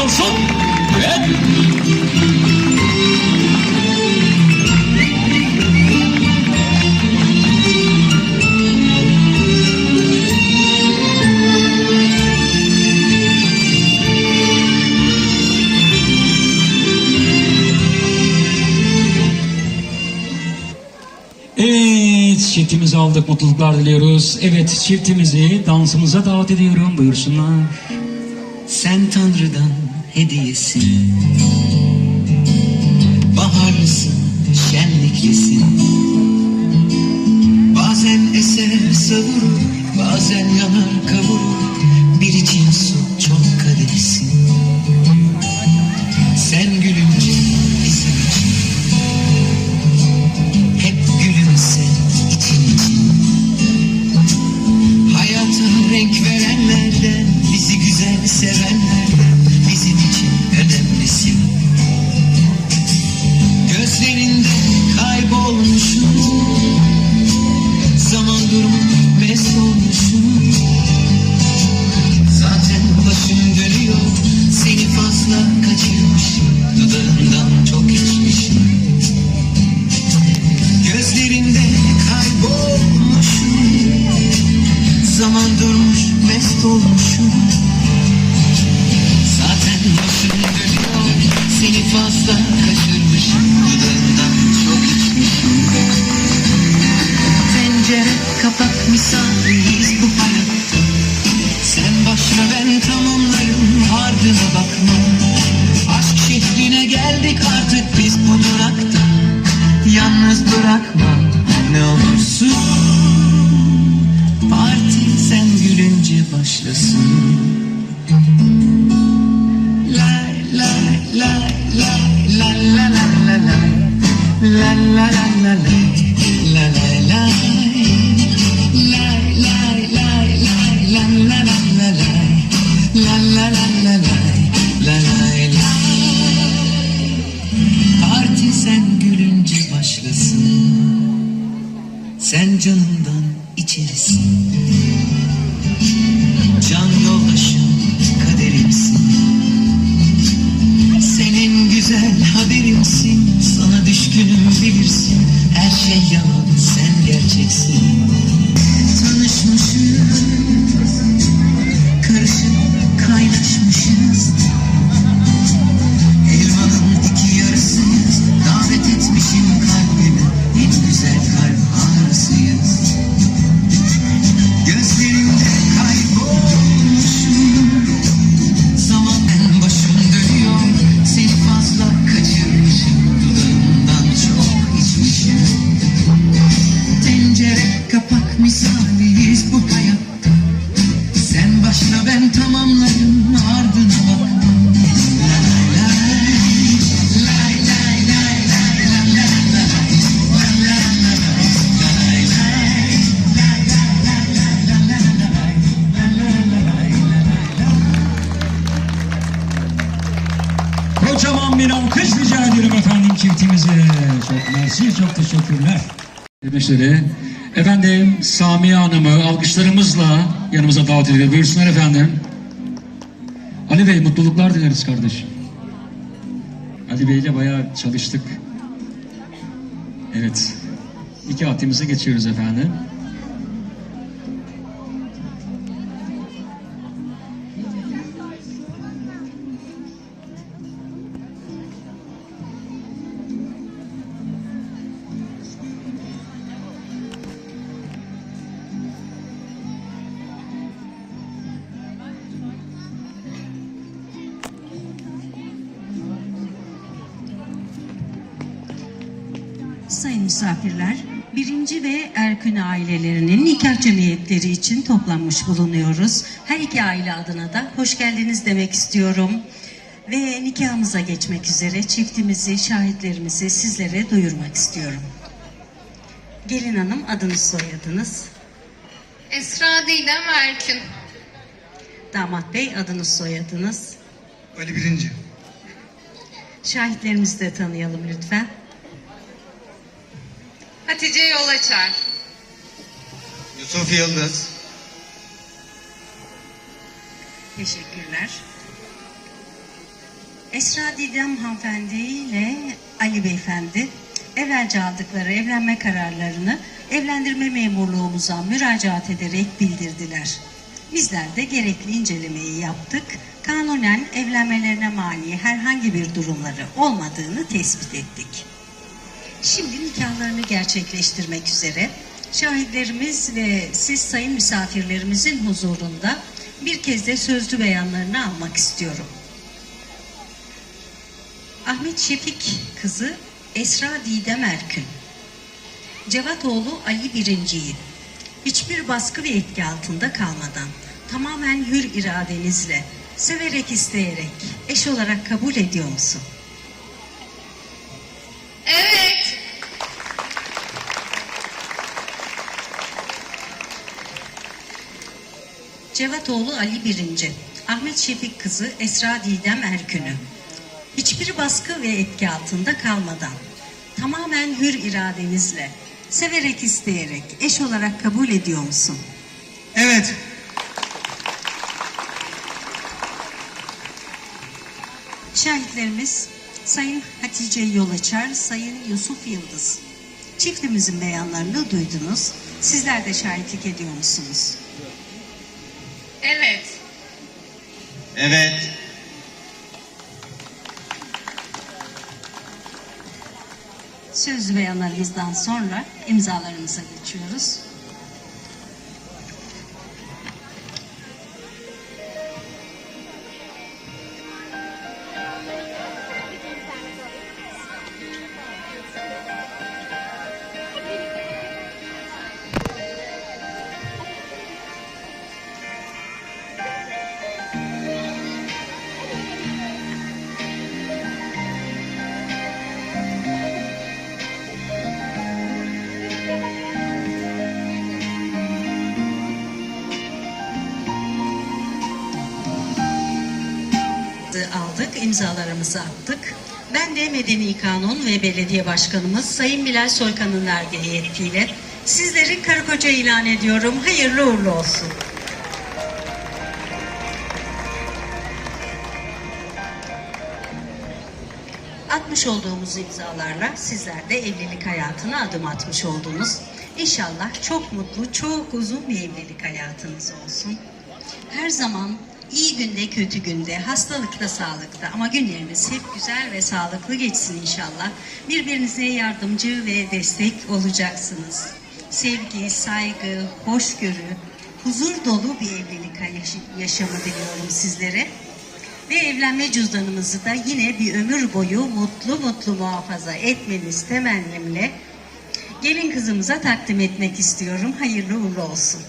olsun. Evet. Evet, çiftimizi aldık, mutluluklar diliyoruz. Evet, çiftimizi dansımıza davet ediyorum, buyursunlar. Sen Tanrı'dan hediyesin. Baharlısın, şenliklisin. Bazen eser savurur, bazen yanar kavurur. Bir için su gözden kaçırmışım bu sen gülünce başlasın. Sen canımdan içerisin. Can yoldaşım kaderimsin. Senin güzel haberimsin. Sana düşkünüm bilirsin. Her şey yalan kapak misaliyiz bu hayatta Sen başla ben tamamlarım ardına bak Kocaman bir alkış rica ediyorum efendim çiftimize. Çok mersi, çok teşekkürler. Demişleri Efendim Samiye Hanım'ı alkışlarımızla yanımıza davet ediyor. Buyursunlar efendim. Ali Bey mutluluklar dileriz kardeşim. Ali Bey'le bayağı çalıştık. Evet. İki atimize geçiyoruz efendim. Misafirler, birinci ve Erkün ailelerinin nikah cemiyetleri için toplanmış bulunuyoruz. Her iki aile adına da hoş geldiniz demek istiyorum. Ve nikahımıza geçmek üzere çiftimizi, şahitlerimizi sizlere duyurmak istiyorum. Gelin hanım adınız soyadınız. Esra Didem Erkün. Damat bey adınız soyadınız. Ali birinci. Şahitlerimizi de tanıyalım lütfen. Hatice Yolaçar. Yusuf Yıldız. Teşekkürler. Esra Didem hanımefendi ile Ali beyefendi evvelce aldıkları evlenme kararlarını evlendirme memurluğumuza müracaat ederek bildirdiler. Bizler de gerekli incelemeyi yaptık. Kanunen evlenmelerine mani herhangi bir durumları olmadığını tespit ettik. Şimdi nikahlarını gerçekleştirmek üzere şahitlerimiz ve siz sayın misafirlerimizin huzurunda bir kez de sözlü beyanlarını almak istiyorum. Ahmet Şefik kızı Esra Didem Erkün. Cevatoğlu Ali Birinci'yi hiçbir baskı ve etki altında kalmadan tamamen hür iradenizle severek isteyerek eş olarak kabul ediyor musun? Evet. Cevatoğlu Ali Birinci, Ahmet Şefik kızı Esra Didem Erkün'ü hiçbir baskı ve etki altında kalmadan tamamen hür iradenizle severek isteyerek eş olarak kabul ediyor musun? Evet. Şahitlerimiz Sayın Hatice Yolaçar, Sayın Yusuf Yıldız. Çiftimizin beyanlarını duydunuz. Sizler de şahitlik ediyor musunuz? Evet. Sözlü beyanlarımızdan sonra imzalarımıza geçiyoruz. İmzalarımızı attık. Ben de Medeni Kanun ve Belediye Başkanımız Sayın Bilal Soykan'ın verdiği yetkiyle sizleri karı koca ilan ediyorum. Hayırlı uğurlu olsun. Atmış olduğumuz imzalarla sizler de evlilik hayatına adım atmış oldunuz. İnşallah çok mutlu, çok uzun bir evlilik hayatınız olsun. Her zaman iyi günde, kötü günde, hastalıkta, sağlıkta ama günleriniz hep güzel ve sağlıklı geçsin inşallah. Birbirinize yardımcı ve destek olacaksınız. Sevgi, saygı, hoşgörü, huzur dolu bir evlilik yaş- yaşamı diliyorum sizlere. Ve evlenme cüzdanımızı da yine bir ömür boyu mutlu mutlu muhafaza etmeniz temennimle gelin kızımıza takdim etmek istiyorum. Hayırlı uğurlu olsun.